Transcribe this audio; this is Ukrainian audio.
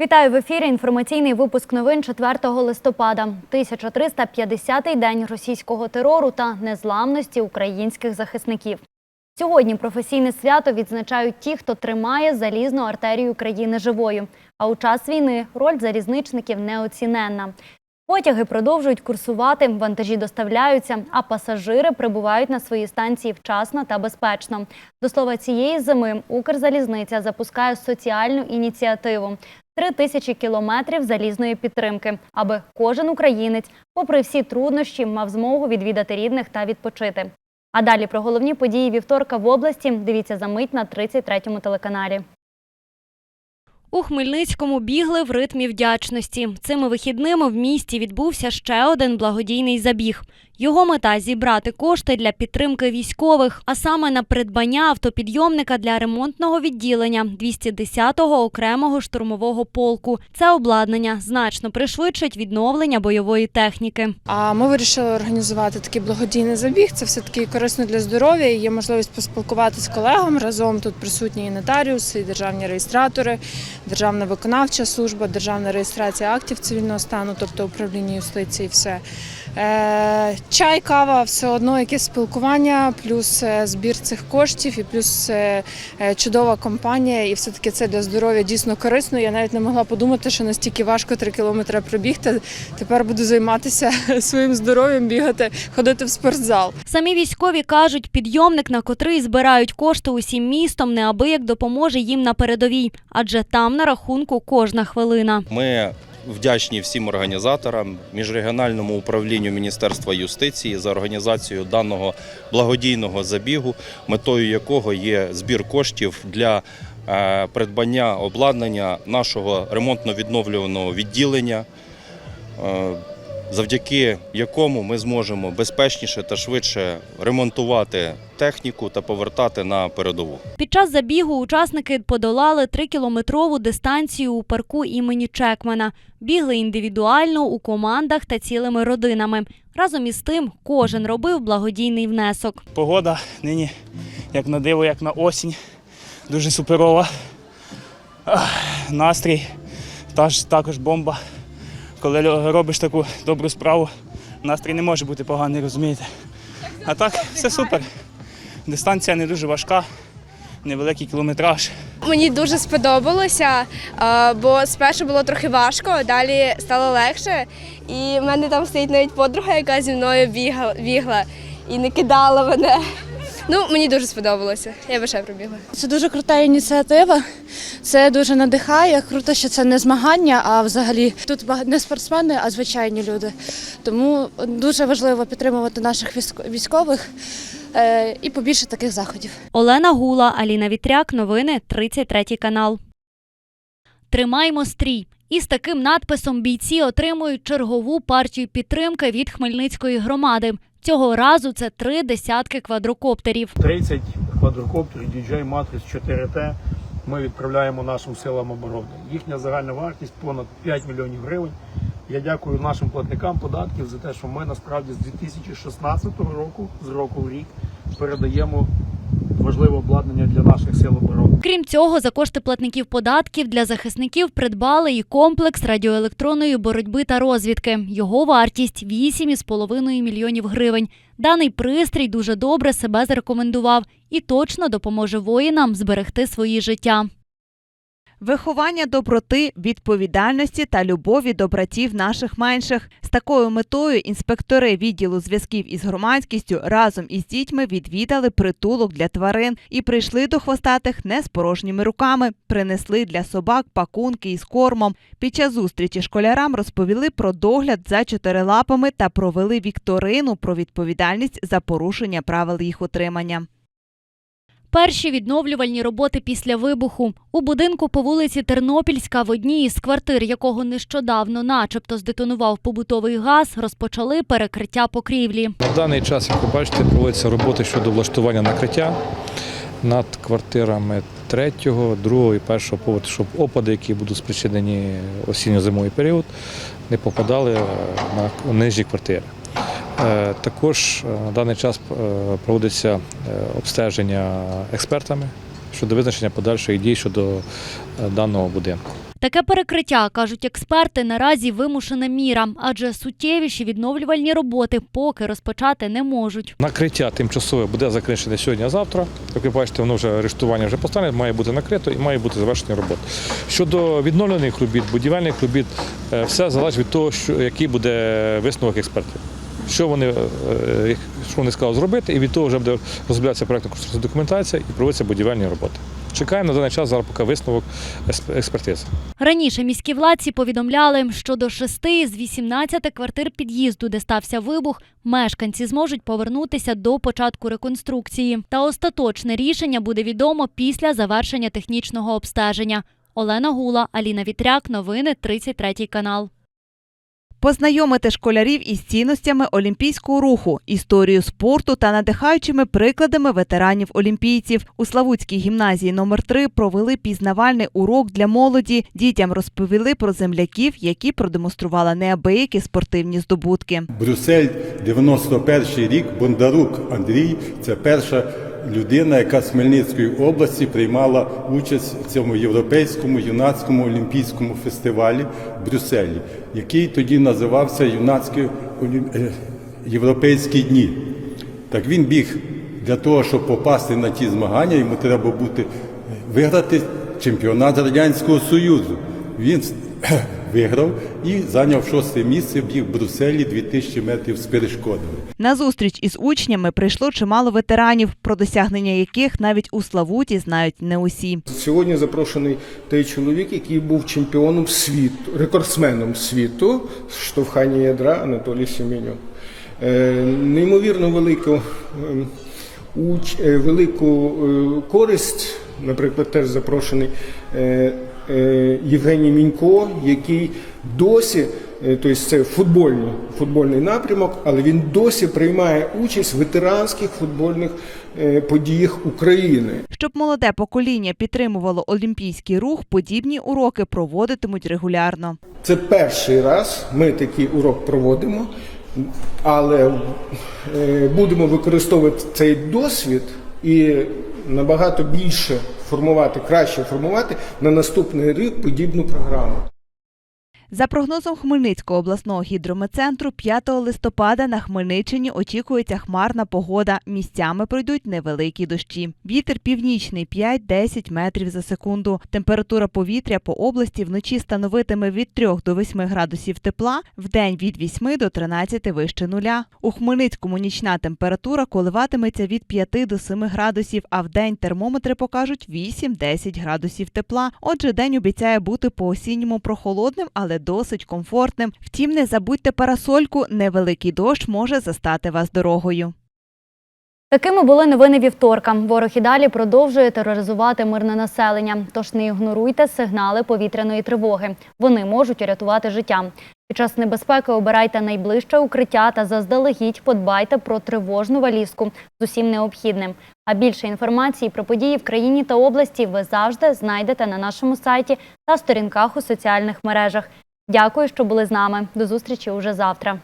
Вітаю в ефірі. Інформаційний випуск новин 4 листопада. 1350-й день російського терору та незламності українських захисників. Сьогодні професійне свято відзначають ті, хто тримає залізну артерію країни живою. А у час війни роль залізничників неоціненна. Потяги продовжують курсувати, вантажі доставляються, а пасажири прибувають на свої станції вчасно та безпечно. До слова, цієї зими Укрзалізниця запускає соціальну ініціативу три тисячі кілометрів залізної підтримки, аби кожен українець, попри всі труднощі, мав змогу відвідати рідних та відпочити. А далі про головні події вівторка в області дивіться за мить на 33-му телеканалі. У Хмельницькому бігли в ритмі вдячності. Цими вихідними в місті відбувся ще один благодійний забіг. Його мета зібрати кошти для підтримки військових, а саме на придбання автопідйомника для ремонтного відділення 210-го окремого штурмового полку. Це обладнання значно пришвидшить відновлення бойової техніки. А ми вирішили організувати такий благодійний забіг. Це все таки корисно для здоров'я. Є можливість поспілкуватися з колегами разом. Тут присутні і нотаріуси, і державні реєстратори, державна виконавча служба, державна реєстрація актів цивільного стану, тобто управління юстиції. Все чай, кава, все одно якесь спілкування, плюс е, збір цих коштів, і плюс е, е, чудова компанія. І все таки це для здоров'я дійсно корисно. Я навіть не могла подумати, що настільки важко три кілометри пробігти. Тепер буду займатися своїм здоров'ям, бігати, ходити в спортзал. Самі військові кажуть, підйомник, на котрий збирають кошти усім містом, неабияк допоможе їм на передовій, адже там на рахунку кожна хвилина. Ми вдячні всім організаторам, міжрегіональному управлінню Міністерства юстиції за організацію даного благодійного забігу, метою якого є збір коштів для е, придбання обладнання нашого ремонтно-відновлюваного відділення. Завдяки якому ми зможемо безпечніше та швидше ремонтувати техніку та повертати на передову. Під час забігу учасники подолали трикілометрову дистанцію у парку імені Чекмана. Бігли індивідуально у командах та цілими родинами. Разом із тим, кожен робив благодійний внесок. Погода нині як на диво, як на осінь. Дуже суперова. Настрій таж, також бомба. Коли робиш таку добру справу, настрій не може бути поганий, розумієте? А так, все супер. Дистанція не дуже важка, невеликий кілометраж. Мені дуже сподобалося, бо спершу було трохи важко, далі стало легше. І в мене там стоїть навіть подруга, яка зі мною бігла, і не кидала мене. Ну, мені дуже сподобалося. Я би ще пробігла. Це дуже крута ініціатива. Це дуже надихає. Круто, що це не змагання, а взагалі тут не спортсмени, а звичайні люди. Тому дуже важливо підтримувати наших військ- військових е, і побільше таких заходів. Олена Гула, Аліна Вітряк. Новини 33 канал. Тримаймо стрій. Із таким надписом бійці отримують чергову партію підтримки від Хмельницької громади. Цього разу це три десятки квадрокоптерів. 30 квадрокоптерів DJI Matrix 4T ми відправляємо нашим силам оборони. Їхня загальна вартість понад 5 мільйонів гривень. Я дякую нашим платникам податків за те, що ми насправді з 2016 року, з року в рік, передаємо важливе обладнання оборони. Крім цього, за кошти платників податків для захисників придбали і комплекс радіоелектронної боротьби та розвідки. Його вартість 8,5 мільйонів гривень. Даний пристрій дуже добре себе зарекомендував і точно допоможе воїнам зберегти свої життя. Виховання доброти, відповідальності та любові до братів наших менших. З такою метою інспектори відділу зв'язків із громадськістю разом із дітьми відвідали притулок для тварин і прийшли до хвостатих не з порожніми руками. Принесли для собак пакунки із кормом. Під час зустрічі школярам розповіли про догляд за чотирилапами та провели вікторину про відповідальність за порушення правил їх утримання. Перші відновлювальні роботи після вибуху у будинку по вулиці Тернопільська, в одній із квартир, якого нещодавно, начебто, здетонував побутовий газ, розпочали перекриття покрівлі. На даний час, як ви бачите, проводяться роботи щодо влаштування накриття над квартирами третього, другого і першого поверху, щоб опади, які будуть спричинені осінньо-зимовий період, не попадали е, на нижні квартири. Е, Також е, на даний час е, проводиться обстеження експертами щодо визначення подальшої дій щодо даного будинку. Таке перекриття, кажуть експерти, наразі вимушена міра, адже суттєвіші відновлювальні роботи поки розпочати не можуть. Накриття тимчасове буде закінчене сьогодні, а завтра. Як ви бачите, воно вже арештування вже постане, має бути накрито і має бути завершені роботи. Щодо відновлених робіт, будівельних робіт, все залежить від того, що, який буде висновок експертів. Що вони, е, що вони сказали зробити, і від того вже буде розроблятися проєктно конструкційна документація і проводяться будівельні роботи. Чекаємо на даний час зараз поки висновок експертизи. Раніше міські владці повідомляли, що до 6 з 18 квартир під'їзду, де стався вибух, мешканці зможуть повернутися до початку реконструкції. Та остаточне рішення буде відомо після завершення технічного обстеження. Олена Гула, Аліна Вітряк, новини 33 канал. Познайомити школярів із цінностями олімпійського руху, історією спорту та надихаючими прикладами ветеранів-олімпійців. У Славутській гімназії номер 3 провели пізнавальний урок для молоді. Дітям розповіли про земляків, які продемонстрували неабиякі спортивні здобутки. Брюссель, 91 рік, Бондарук Андрій це перша людина, яка з Хмельницької області приймала участь в цьому європейському юнацькому олімпійському фестивалі в Брюсселі, який тоді називався Юнацькі е, Європейські дні. Так він біг для того, щоб попасти на ті змагання, йому треба бути виграти чемпіонат Радянського Союзу. Він виграв і зайняв шосте місце біг в Брюсселі 2000 метрів з перешкодами. На зустріч із учнями прийшло чимало ветеранів, про досягнення яких навіть у Славуті знають не усі. Сьогодні запрошений той чоловік, який був чемпіоном світу, рекордсменом світу з штовхання ядра Анатолій Семенюк. Е, Неймовірно велику, ем, уч, е, велику е, користь, наприклад, теж запрошений Євгеній Мінько, який досі, е, тобто це футбольний, футбольний напрямок, але він досі приймає участь в ветеранських футбольних е, подіях України. Щоб молоде покоління підтримувало олімпійський рух, подібні уроки проводитимуть регулярно. Це перший раз ми такий урок проводимо, але е, будемо використовувати цей досвід і набагато більше формувати, краще формувати на наступний рік подібну програму. За прогнозом Хмельницького обласного гідрометцентру, 5 листопада на Хмельниччині очікується хмарна погода. Місцями пройдуть невеликі дощі. Вітер північний 5-10 метрів за секунду. Температура повітря по області вночі становитиме від 3 до 8 градусів тепла, вдень від 8 до 13 вище нуля. У Хмельницькому нічна температура коливатиметься від 5 до 7 градусів, а вдень термометри покажуть 8-10 градусів тепла. Отже, день обіцяє бути по-осінньому прохолодним, але досить комфортним. Втім, не забудьте парасольку, невеликий дощ може застати вас дорогою. Такими були новини вівторка. Ворог і далі продовжує тероризувати мирне населення. Тож не ігноруйте сигнали повітряної тривоги. Вони можуть урятувати життя. Під час небезпеки обирайте найближче укриття та заздалегідь подбайте про тривожну валізку з усім необхідним. А більше інформації про події в країні та області ви завжди знайдете на нашому сайті та сторінках у соціальних мережах. Дякую, що були з нами. До зустрічі уже завтра.